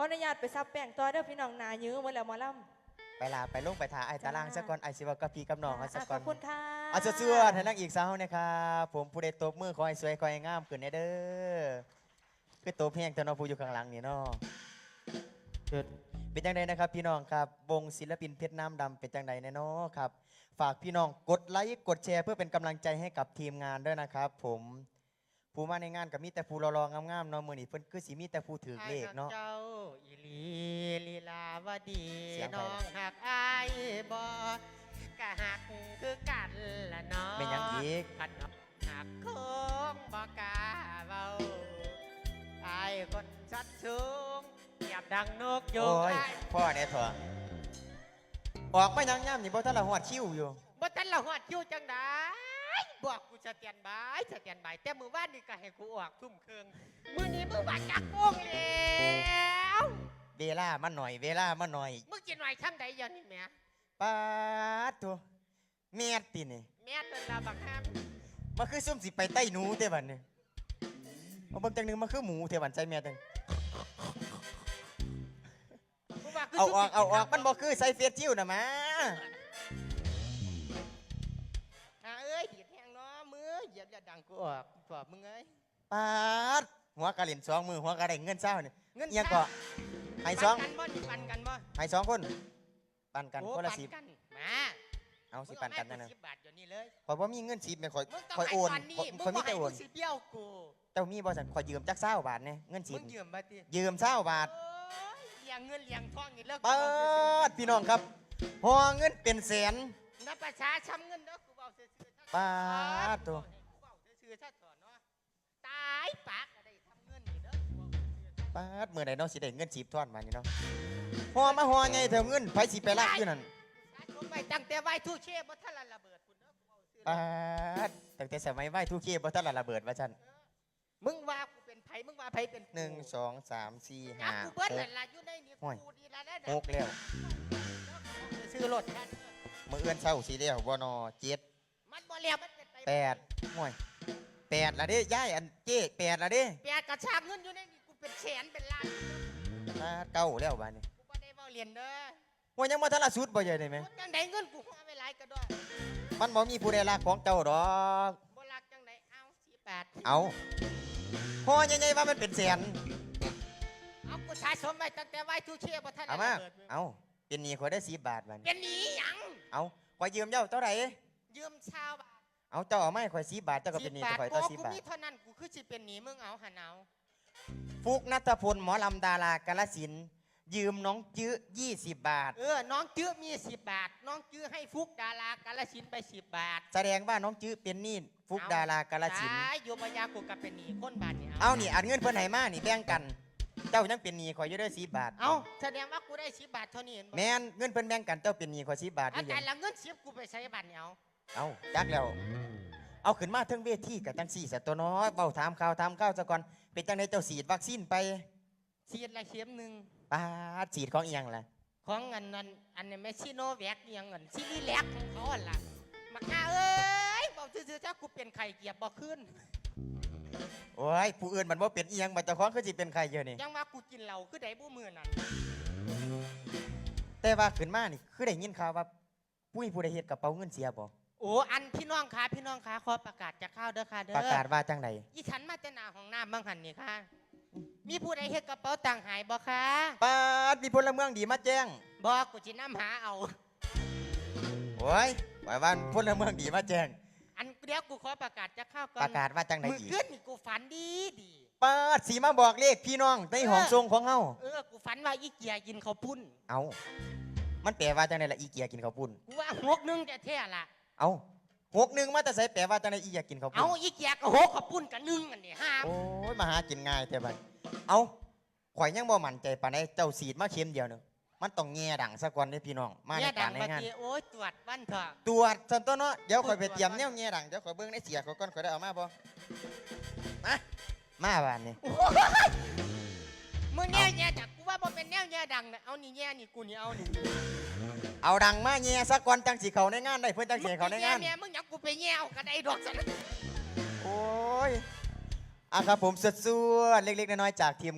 ออนุญาตไปซับแป้งต่อเด้อพี่น้องหนายื้อหมดแล้วหมอลำ ไปลาไปลงไปทาไอ้ตารางจ้า สักก่อนไอ้สิว่ากับพี่กับน้องเขาสักอะก่ขออนบคุณค่ะเอาเสื้อๆให้นักอีกสาวนะครับผมผู้ใดตบมือขอให้สวยขอให้งามขึ้นแน่เด้อคือตบแห้งแต่น้องผู้อยู่ข้างหลังนี่เนาะเป็นจังไดนะครับ พี่น้องครับวงศิลปินเพชรน้ำดำเป็นจังไดแน่เนาะครับ ฝากพี่น้องกดไลค์กดแชร์เพื่อเป็นกำลังใจให้กับทีมงานด้วยนะครับ ผม ผู้มาในงานกับมีแต่ผู้รอๆงามๆเนาะมื้อนี้เพิ่นคือสิมีแต่ผู้ถือเลขเนาะไอ้หักเจ้าอีหลีลีลาวดีเสียงใครน้องหักอายบอกะหักคือกันละน้องเป็นหยังอีกขันหักโค้งบอกกล้าเบาไอ้คนชัดสูงเหยียบดังนกยูโอ้งยไอ้พ่อเนี่ยเถอะออกมายังย่ำนี่บ่ทันละหอดคิ้วอยู่บ่ทันละหอดอยู่จังได้ บอกกูสแตนบายสแตนบายแต่มือว่านนี่ก็ให้กูออกทุ่มเครื่องมือนี้มือว่าจักโมงแล้วเวลามาหน่อย เวลามาหน่อยมึงกินหน่อยช่ำใดอยันนี่แหม่ปาดตัวแม่ดตินี่แม่นเป็นลาบักห้ามมาคือซุ่มสิไปใต้หนูเทบันนี่เอาเบิ่งจังหนึงมาคือหมูเทบันใจแม่จังกูว่าคืเอาออกสุดเอาออกมันบ่คือใส่เฟียชิวน่ะมาอ่า ยียบอย่าดังกูออกกว่ามึงเอ้ยปาดหัวกระเหรียญสองมือหัวกระได้เงินเช้านี่เงินเอียงก็ให้สองปันกันบ่นี่ปันกันบ่ให้สองคน ปันกันโอ้คนละปัสิบกันมาเอาสิปันกันนั่นมึน่ะงเอามาสิบบาทอยู่นี่เลยข่อยบ่มีเงินสิบแม่ข่อยมึงต้องข่อยให้โอนปันนี่ข่อยมึงข่อยมีบ่แต่ให้โอกูนสิเบี้ยวกูเจ้ามีบ่สั่นข่อยยืมจักเช้าบาทเนี่ยเงินสิมึบงยืมมาติยืมเช้าบาท โอ้ยเลี้ยงเงินเลี้ยงทองนี่เลิกปาดพี่น้องครับหอเงินเป็นแสนนับประชาช้ำเงินเด้อกูเว้าซื่อๆ ปาดตัวายปากก็ได้ทำเงินนี่เด้อกูเว้าซื่อๆปาดเมื่อใดเนาะสิได้เงินจีบทอดมานี่เนาะหอมาหอไงเถอะเงินไผสิไปลากอยู่นั่นสะสมไว้ตั้งแต่ไว้ทูเช่บ่ทันละระเบิดคุณเด้อกูเว้าซื่อๆปาดตั้งแต่สมัยไหว้ทุกเคบ่ทันละระเบิดว่าซั่นมึงว่ากูเป็นไผมึงว่าไผเป็นกูหนึ่งสองสามสี่จัห้าบกูเบิ้ลหนั่กนล่ะอยู่ในนี่โอ้ยกูดีละได้หกแล้วซื้อรถแทนมื้อเอื้อนเช้าสิแล้วบ่นอเจ็ดมันบ่แล้วมันเป็นไปแปดห่วย แปดละเด้ย่ายอันเจ๊แปดละเด้แปดกระชากเงินอยู่ในนี่กูเป็นแสนเป็นล้านปาดเก้าแล้วบาดนี้กูบ่ได้เว้าเรียนเด้อว่ายังบ่ทันละสุดบ่ใหญ่ได้ไหมกูจังไดเงินกูหัวไปหลายกระดอกมันบ่มีผู้ใดรักของเจ้าดอกบ่รักจังไดเอาสี่แปดเอาหอใหญ่ๆว่ามันเป็นแสนเอากูสะสมไว้ตั้งแต่ไว้ทูเช่บ่ทันเอาละมาระเบิดมึงเอาเป็นหนี้ข่อยได้10บาทบาดนี้เป็นหนี้หยังเอาข่อยยืมเจ้าเท่าไหร่ยืมชาวบ้าน เอาเจ้าเอามาให้ข่อย10บาทเจ้าก็เป็นหนี้10ข่อยโอ้ต่อกู10บาทมีเท่านั้นกูคือสิเป็นหนี้มึงเอาหันเอาฟุกนัทพลหมอลำดารากาลสินธุ์ยืมน้องจื้อ20บาท เออ น้องจื้อมีสิบบาท น้องจื้อให้ฟุกดารากาลสินธุ์ไปสิบบาท แสดงว่าน้องจื้อเป็นหนี้ฟุกดารากาลสินธุ์ตายโยมยากูกับเป็นหนี้คนบ้านนี่เอานี่อันเงินเพิ่นให้มานี่แบ่งกันเจ้ายังเป็นหนี้ข่อยอยู่เด้อ10บาท เอาแสดงว่ากูได้สิบบาทเท่านี้เห็นบ่แม่นเงินเพิ่นแบ่งกันเจ้าเป็นหนี้ข่อย10บาทออายู่จายัรงย์ละเงินสิบกูไปใช้บัตรเนี่ยเอา เอาจักแล้ว เอาขึ้นมาเทิงเวทีกับจังสี่สตัวน้อยเบาถามข่าวถามข่าวซะก่อนเป็นจังไดเจ้าฉีดวัคซีนไปฉีดละเข็มหนึ่งปาดฉีดของอีหยังล่ะของอันนั้นอันนี้ไม่ซิโนแวคอิหยังเงินซิลิแลกของเขาอันละมาข้าเอ้ยบอกซื่อๆจ้ากูเป็นไข่เกียบบ่ขึ้น โอ้ยผู้อื่นมันบ่เป็นอีหยังบัดเจ้าของคือสิเป็นใครเยอะนี่จังว่ากูกินเหล้าคือได้บ่มือนั่นแต่ว่าขึ้นมานี่คือได้ยินข่าวว่าผู้มีผู้ใดเฮ็ดกระเป๋าเงินเสียบ่ โอ้อันพี่น้องคะพี่น้องคะขอประกาศจะเข้าเด้อค่ะเด้อประกาศว่าจังไดอีฉันมาแต่หนาของน้ำบางหันนี่ค่ะ มีผู้ใดเฮ็ดกระเป๋าตังค์หายบ่คะปาดมีพลเมืองดีมาแจ้งบอกกูจิน้ำหาเอาโอ้ยหมายว่าพลเมืองดีมาแจ้ง อันเดี๋ยวกูขอประกาศจะเข้าก่อนประกาศว่าจังไดมืออีกขึ้นนี่กูฝันดีดีปาดสีมาบอกเลขพี่น้องในห้องทรงของเฮาเออกูฝันว่าอีเกียกินข้าวปุ้น เอามันแปลว่าจังไดล่ะอีเกียกินข้าวปุ้นกูว่าหกหนึงจะแท้ๆล่ะ เอาหกหนึ่งมาแต่ใส่แปลว่าจังไดอีอยากกินข้าวปุ้เอานอีเกียก็หกข้าวปุ้นกับหนึ่งอันนี้ห้าโอ้ยมาหากินง่ายแต่บัดเอาข่อยยังบ่มั่นใจปานใดเจ้าสีดมาเข็มเดียวหนึงมันต้องแง่ดังซะก่อนเด้อพี่น้องมาในเนี่ยกาดัรงในปงานฏิโอ้ยตรวจวันเถอะตรวจสันตัวเนาะเดี๋ยวข่อยไปเตรียมแนวแง่ดังเดี๋ยวข่อยเบิ่งในเสียเขาก่อนข่อยได้เอามาบ่มามาบ้านนี่มึงแน่แย่ดังกูว่าบ่เป็นแนวแย่ดังนะเอานี่แย่นี่กูนี่เอานี่ เอาดังมาแง่ซะก่อนจังสิเข้าในงานได้เพิ่นจังสิให้เข้าในงานมึงแย่มึงอยากกูไปแย่เอาก็ได้ดอกสันโอ้ยอะครับผมสุดๆเล็กๆน้อยๆจากทีม